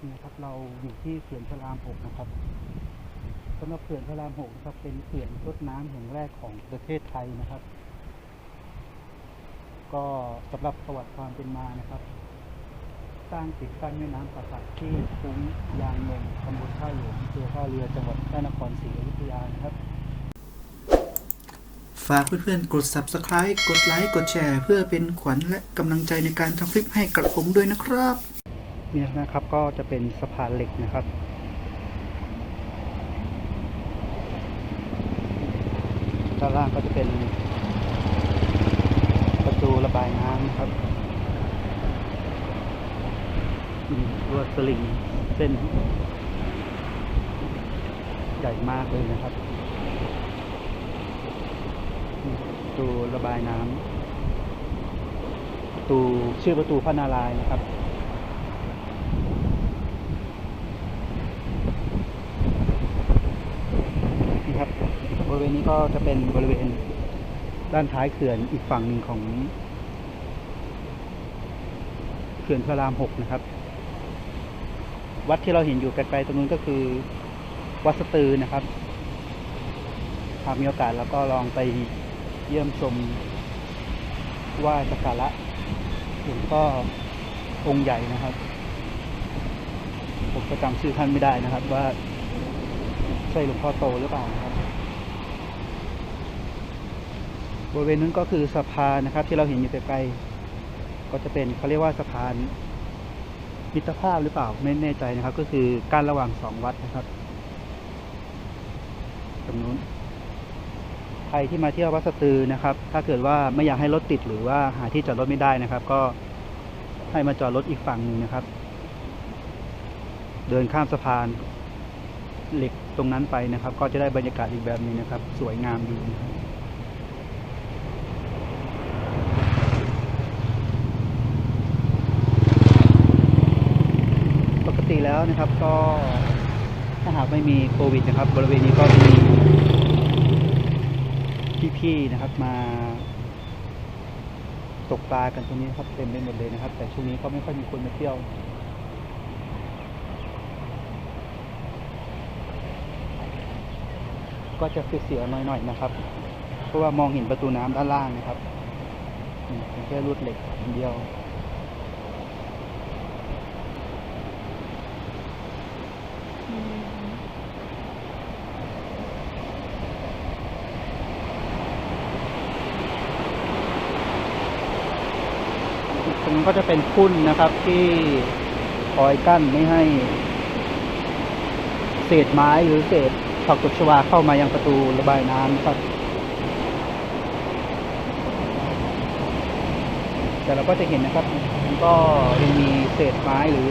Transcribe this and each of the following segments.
นี่นะครับเราอยู่ที่เขื่อนพระรามหกนะครับสำหรับเขื่อนพระรามหกนะครับเป็นเขื่อนรดน้ำแห่งแรกของประเทศไทยนะครับ ก็สำหรับประวัติความเป็นมานะครับ สร้างติดกั้นแม่น้ำป่าสักที่คุ้งยางนงตำบลท่าหลวงอำเภอท่าเรือจังหวัดพระนครศรีอยุธยานะครับ ฝากเพื่อนๆ กด subscribe กดไลค์ กดแชร์ เพื่อเป็นขวัญและกำลังใจในการทำคลิปให้กับผมด้วยนะครับ เนี่ยนะครับก็จะเป็นสะพานเหล็กนะครับ ด้านล่างก็จะเป็นประตูระบายน้ำนะครับมีลวดสลิงเส้น ใหญ่มากเลยนะครับประตูระบายน้ำประตูชื่อประตูพระนารายณ์นะครับ ครับ บริเวณนี้ก็จะเป็นบริเวณด้านท้ายเขื่อนอีกฝั่งหนึ่งของเขื่อนพระรามหกนะครับ วัดที่เราเห็นอยู่ไกลๆตรงนู้นก็คือ วัดสตือนะครับหากมีโอกาสแล้วก็ลองไปเยี่ยมชมว่าสักการะหลวงพ่อองค์ใหญ่นะครับ ผมก็จำชื่อท่านไม่ได้นะครับ ว่าใช่หลวงพ่อโตหรือเปล่านะครับ บริเวณนั้นก็คือสะพานนะครับ ที่เราเห็นอยู่ไกลๆก็จะเป็นเขาเรียกว่าสะพานมิตรภาพหรือเปล่าไม่แน่ใจนะครับ ก็คือการระหว่างสองวัดนะครับตรงนู้นใครที่มาเที่ยววัดสตือนะครับ ถ้าเกิดว่าไม่อยากให้รถติดหรือว่าหาที่จอดรถไม่ได้นะครับ ก็ให้มาจอดรถอีกฝั่งหนึ่งนะครับ เดินข้ามสะพานเหล็กตรงนั้นไปนะครับ ก็จะได้บรรยากาศอีกแบบหนึงนะครับ สวยงามดีนะครับปกติ แล้วนะครับ ก็ถ้าหากไม่มีโควิดนะครับ บริเวณนี้ก็มีพี่ๆนะครับมาตกปลากันตรงนี้ครับเต็มไปหมดเลยนะครับ แต่ช่วงนี้ก็ไม่ค่อยมีคนมาเที่ยวก็จะเสียๆหน่อยๆนะครับ เพราะว่ามองเห็นประตูน้ำด้านล่างนะครับเป็นแค่ลวดเหล็กอย่างเดียว ตรงนั้น ก็จะเป็นพุ่นนะครับที่คอยกั้นไม่ให้ เศษไม้หรือเศษผักตบชวาเข้ามายังประตูระบายน้ำครับ แต่เราก็จะเห็นนะครับ มันก็ยังมีเศษไม้หรือ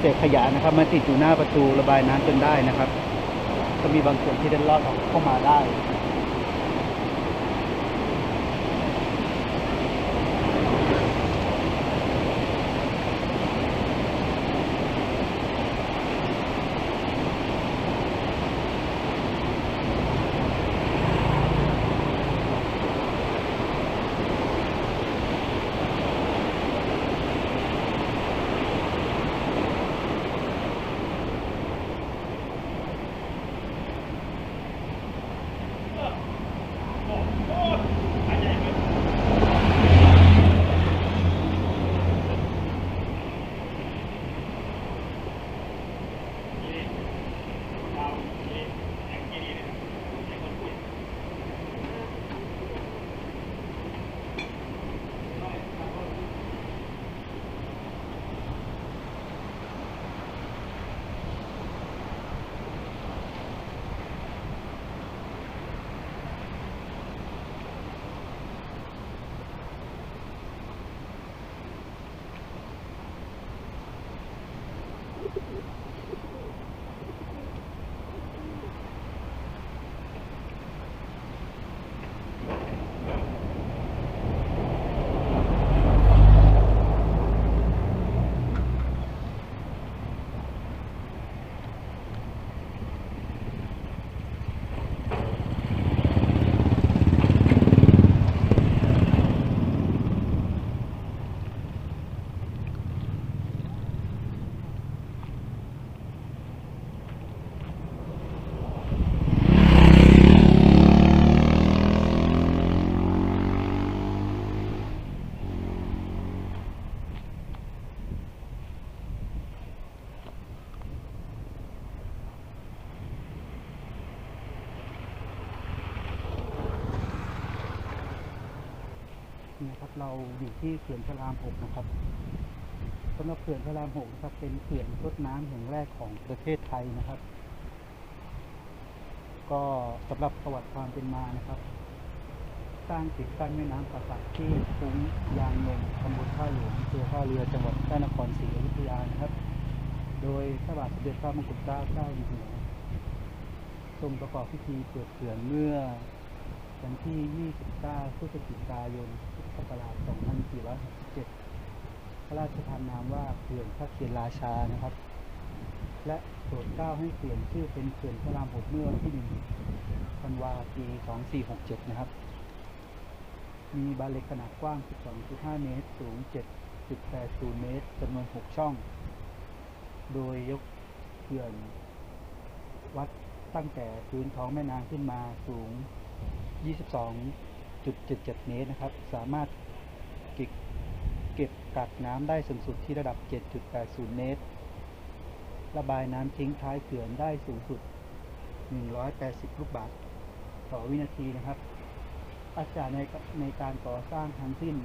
เศษขยะนะครับมาติดอยู่หน้าประตูระบายน้ำจนได้นะครับ ก็มีบางส่วนที่ได้ลอดออกเข้ามาได้ เราอยู่ที่เขื่อนพระรามหกนะครับสำหรับเขื่อนพระรามหกนะครับ เป็นเขื่อนรดน้ำแห่งแรกของประเทศไทยนะครับ ก็สำหรับประวัติความเป็นมานะครับ สร้างติดตั้งแม่น้ำป่าสักที่คุ้งยางนมตำบลท่าหลวงอำเภอท่าเรือจังหวัดพระนครศรีอยุธยานะครับ โดยพระบาทสมเด็จพระมงกุฎเกล้าเจ้าอยู่หัวทรงประกอบพิธีเปิดเขื่อนเมื่อวันที่ 29 พฤศจิกายน ศักราช 2467 พระราชทานนามว่าเขื่อนพระเคียนราชานะครับ และโปรดเกล้าให้เปลี่ยนชื่อเป็นเขื่อนพระรามหกเมื่อวันที่1ธันวาปี 2467 นะครับ มีบานเล็กขนาดกว้าง 12.5 เมตร สูง 7.80 เมตรจำนวน 6 ช่อง โดยยกเขื่อนวัดตั้งแต่พื้นท้องแม่น้ำขึ้นมาสูง 22.77 เมตรนะครับ สามารถเก็บเก็บกักน้ำได้สูงสุดที่ระดับ 7.80 เมตร ระบายน้ำทิ้งท้ายเขื่อนได้สูงสุด 180 ลูกบาศก์ต่อวินาทีนะครับอาจารย์ในในการก่อสร้างทั้งสิ้น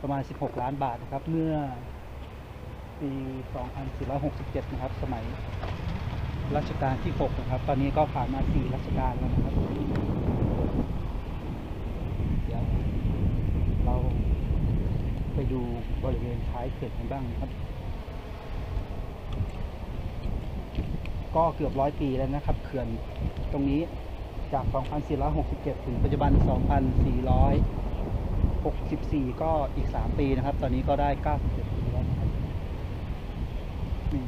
ประมาณ 16 ล้านบาทนะครับ เมื่อปี 2467 นะครับ สมัยรัชกาลที่ 6 นะครับ ตอนนี้ก็ผ่านมา 4 รัชกาลแล้วนะครับ เดี๋ยวเรา ไปดูบริเวณท้ายเขื่อนกันบ้างนะครับ ก็เกือบร้อยปีแล้วนะครับ เขื่อนตรงนี้จาก 2467 ถึงปัจจุบัน 2464 ก็อีก 3 ปีนะครับ ตอนนี้ก็ได้ 97 ปีแล้วนะครับนี่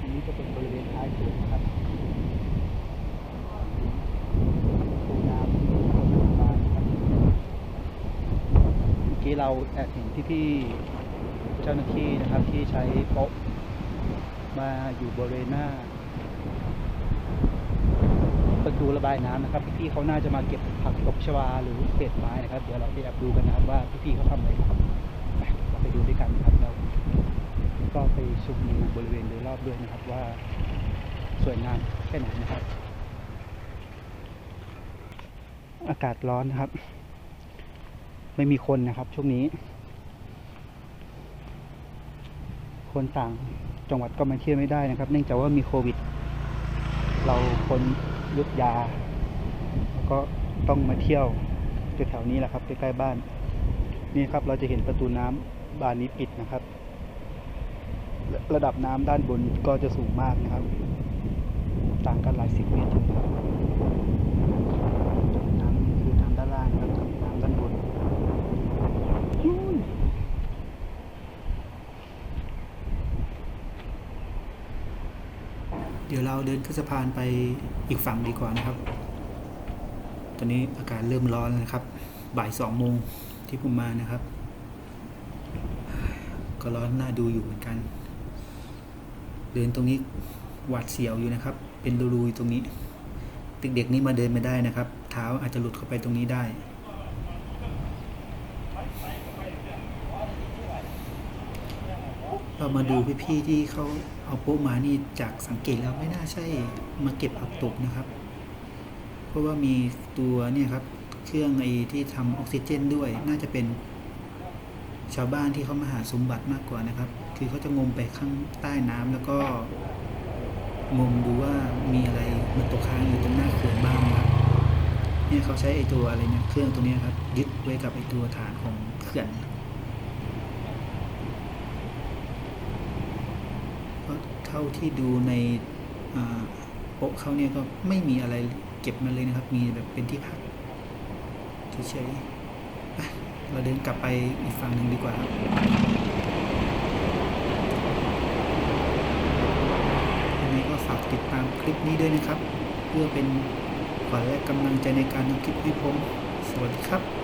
อันนี้จะเป็นบริเวณท้ายเขื่อนนะครับปูน้ำที่บานนะครับ เราแอบเห็นพี่ๆเจ้าหน้าที่นะครับที่ใช้โป๊ะมาอยู่บริเวณหน้าประตูระบายน้ำนะครับ พี่ๆเขาน่าจะมาเก็บผักตบชวาหรือเศษไม้นะครับ เดี๋ยวเราไปแอบดูกันนะครับว่าพี่ๆเขาทำอะไรครับไปเราไปดูด้วยกันครับแล้วก็ไปชมวิวบริเวณโดยรอบด้วยนะครับว่าสวยงามแค่ไหนนะครับ อากาศร้อนนะครับ ไม่มีคนนะครับ ช่วงนี้ คนต่างจังหวัดก็มาเที่ยวไม่ได้นะครับ เนื่องจากว่ามีโควิด เราคนยุดยา แล้วก็ต้องมาเที่ยวแถวๆนี้แหละครับใกล้ๆบ้าน นี่ครับเราจะเห็นประตูน้ำบานนี้ปิดนะครับ ระระดับน้ำด้านบนก็จะสูงมากนะครับ ต่างกันหลายสิบเมตรอยู่นะครับน้ำคือน้ำด้านล่างนะครับกับน้ำด้านบนนู่น เดี๋ยวเราเดินขึ้นสะพานไปอีกฝั่งดีกว่านะครับ ตอนนี้อากาศเริ่มร้อนแล้วนะครับ บ่ายสองโมงที่ผมมานะครับ ก็ร้อนน่าดูอยู่เหมือนกัน เดินตรงนี้หวาดเสียวอยู่นะครับ เป็นรูรูตรงนี้ เด็กๆนี่มาเดินไม่ได้นะครับ เท้าอาจจะหลุดเข้าไปตรงนี้ได้ เรามาดูพี่ๆที่เขาเอาโป๊มานี่จากสังเกตแล้วไม่น่าใช่มาเก็บผักตบนะครับ เพราะว่ามีตัวเนี่ยครับเครื่องไอ้ที่ทำออกซิเจนด้วย น่าจะเป็นชาวบ้านที่เขามาหาสมบัติมากกว่านะครับ คือเขาจะงมไปข้างใต้น้ำแล้วก็งมดูว่ามีอะไรมันตกค้างอยู่ตรงหน้าเขื่อนบ้างนะครับเนี่ยเขาใช้ไอ้ตัวอะไรเนี่ยเครื่องตัวนี้ครับยึดไว้กับไอ้ตัวฐานของเขื่อน เพราะเท่าที่ดูในโป๊ะเขาเนี่ยก็ไม่มีอะไรเก็บมาเลยนะครับ มีแบบเป็นที่พักเฉยๆเราเดินกลับไปอีกฝั่งหนึ่งดีกว่าครับยังไงก็ฝากติดตามคลิปนี้ด้วยนะครับ เพื่อเป็นขวัญและกำลังใจในการทำคลิปให้ผม สวัสดีครับ